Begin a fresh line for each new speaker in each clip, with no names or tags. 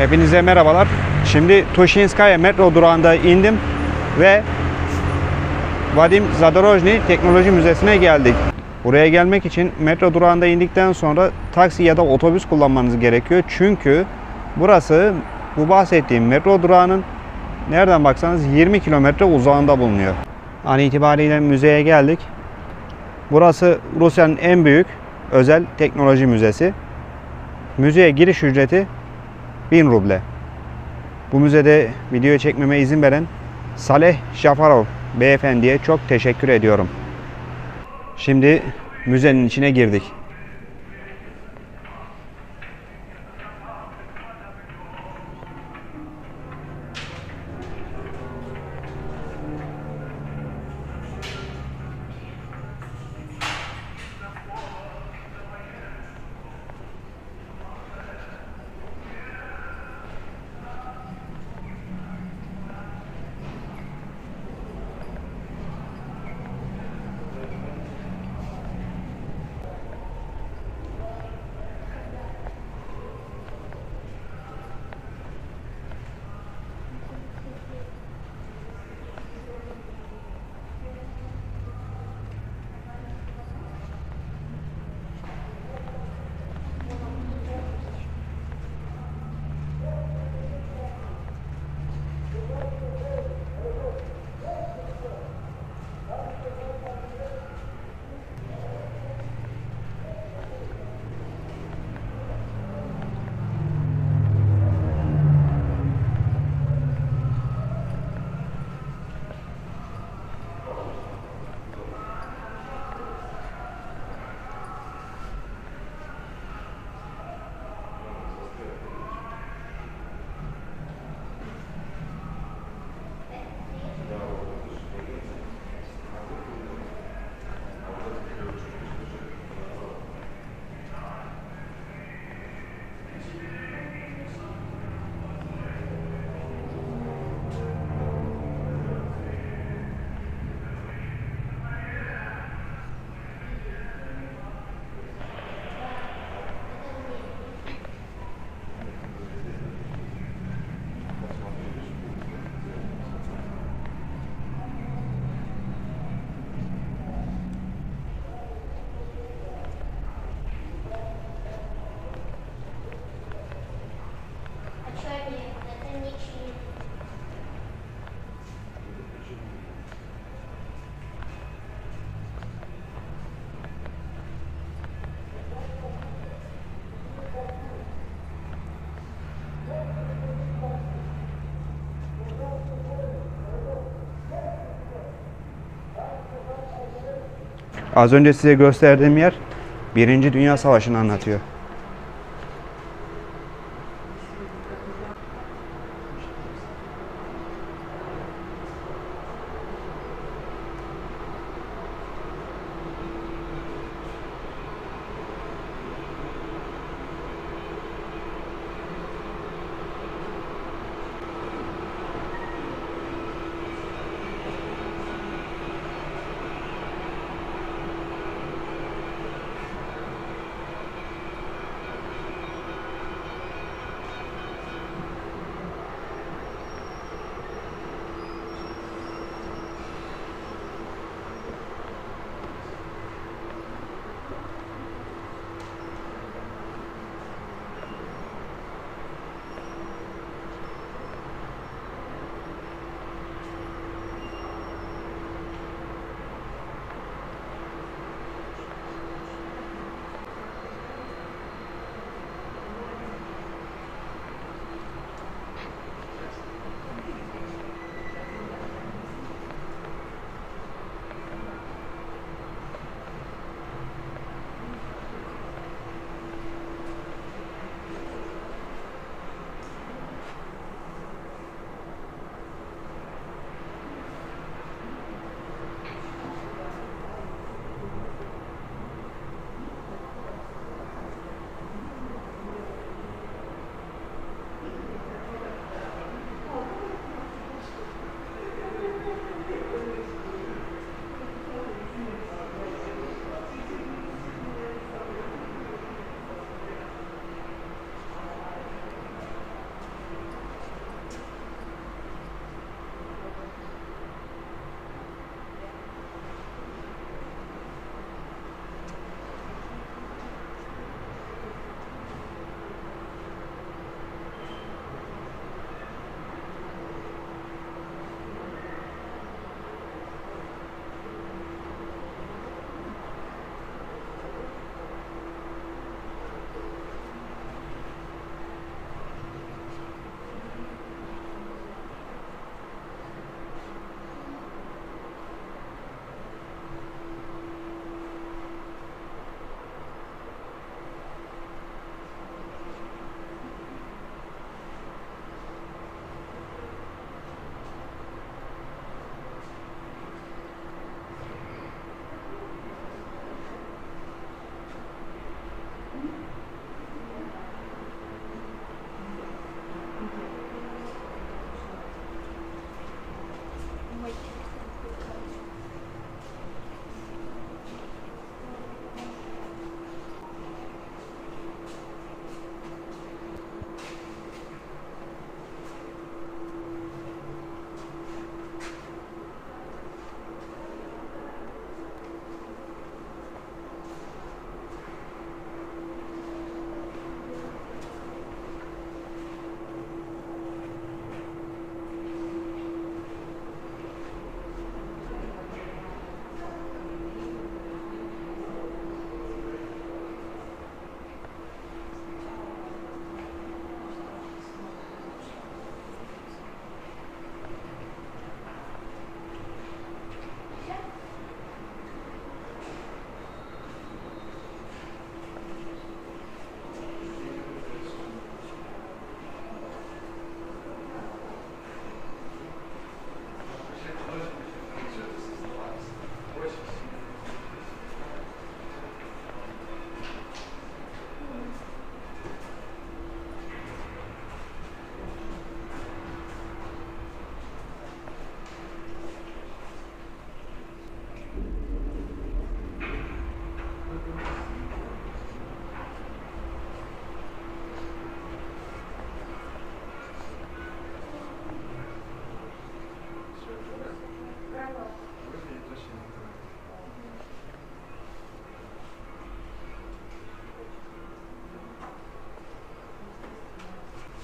Hepinize merhabalar. Şimdi Toshinskaya metro durağında indim ve Vadim Zadorojny Teknoloji Müzesi'ne geldik. Buraya gelmek için metro durağında indikten sonra taksi ya da otobüs kullanmanız gerekiyor. Çünkü burası bu bahsettiğim metro durağının nereden baksanız 20 kilometre uzağında bulunuyor. An itibariyle müzeye geldik. Burası Rusya'nın en büyük özel teknoloji müzesi. Müzeye giriş ücreti 1000 ruble. Bu müzede video çekmeme izin veren Saleh Jafarov beyefendiye çok teşekkür ediyorum. Şimdi müzenin içine girdik. Az önce size gösterdiğim yer Birinci Dünya Savaşı'nı anlatıyor.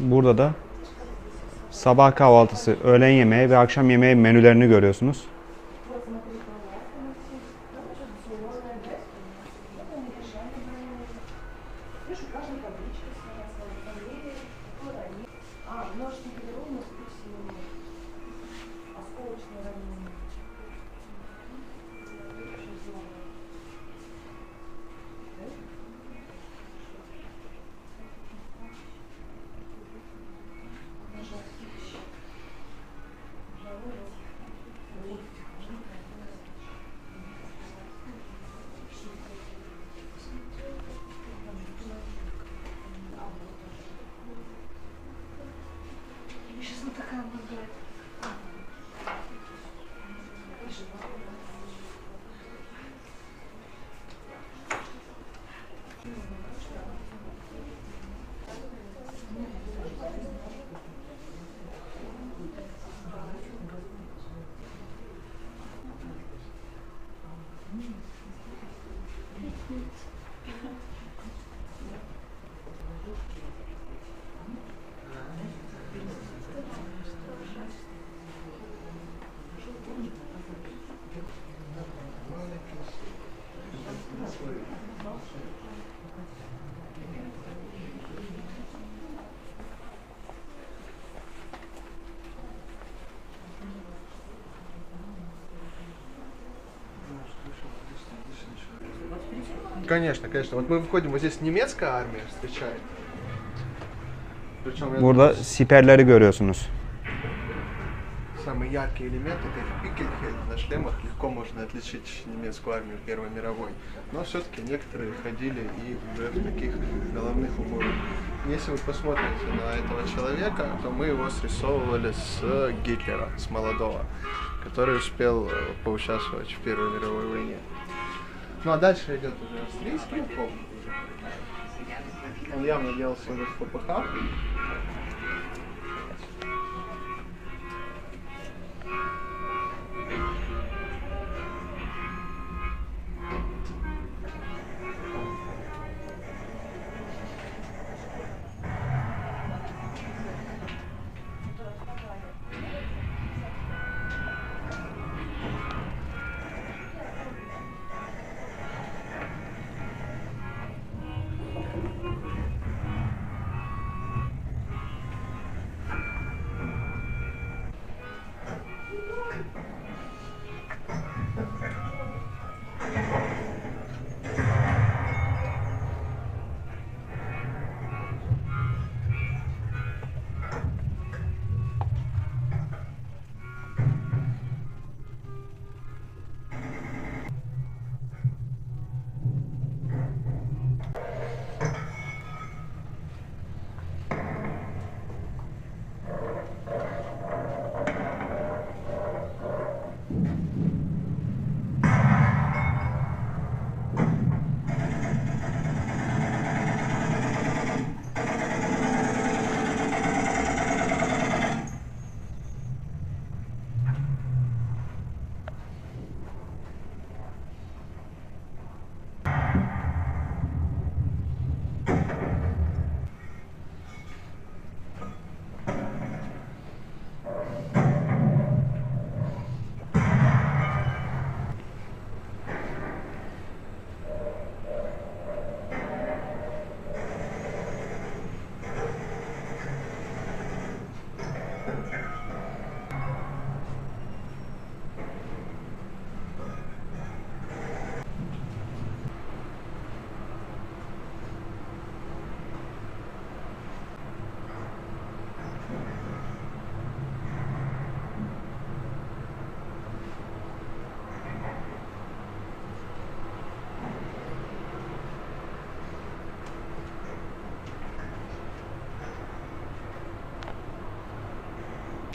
Burada da sabah kahvaltısı, öğlen yemeği ve akşam yemeği menülerini görüyorsunuz.
have a good Конечно, конечно. Вот мы выходим, вот здесь немецкая армия встречает. Причем
Burada siperleri görüyorsunuz.
самый яркий элемент это пикельхель. На шлемах легко можно отличить немецкую армию Первой мировой. Но все-таки некоторые ходили и уже в таких головных уборах. Если вы посмотрите на этого человека, то мы его срисовывали с Гитлера, с молодого, который успел э, поучаствовать в Первой мировой войне. Ну а дальше идет уже австрийский полк. Он явно делался уже в.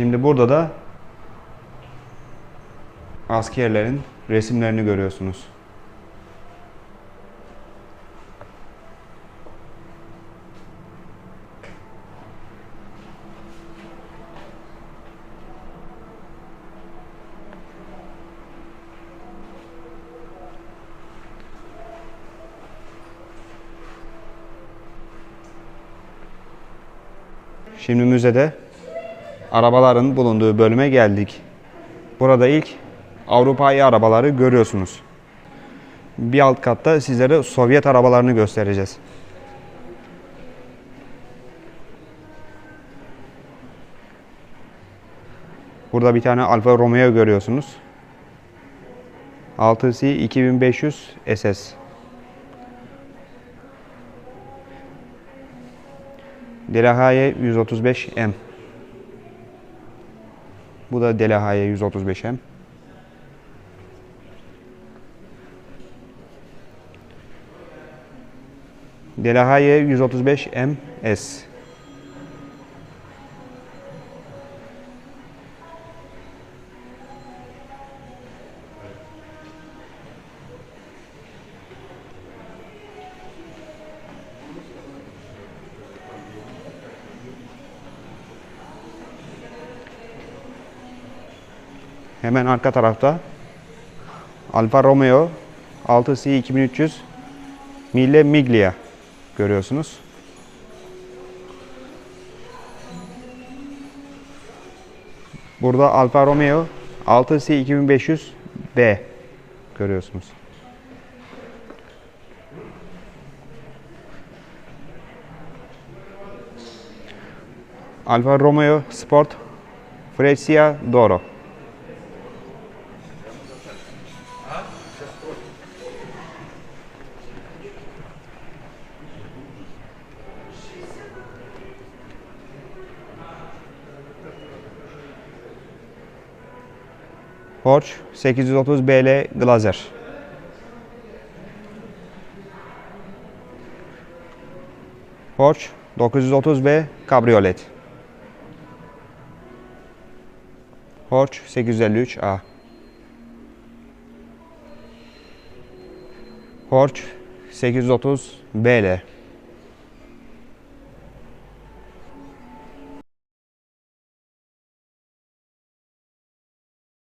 Şimdi burada da askerlerin resimlerini görüyorsunuz. Şimdi müzede arabaların bulunduğu bölüme geldik. Burada ilk Avrupa'yı arabaları görüyorsunuz. Bir alt katta sizlere Sovyet arabalarını göstereceğiz. Burada bir tane Alfa Romeo görüyorsunuz. 6C 2500 SS. Delahaye 135M. Bu da Delahaye 135M. Delahaye 135M Hemen arka tarafta Alfa Romeo 6C 2300 Mille Miglia görüyorsunuz. Burada Alfa Romeo 6C 2500 B görüyorsunuz. Alfa Romeo Sport Freccia Doro. Porsche 830 BL Glazer. Porsche 930B Cabriolet. Porsche 853A. Porsche 830 BL.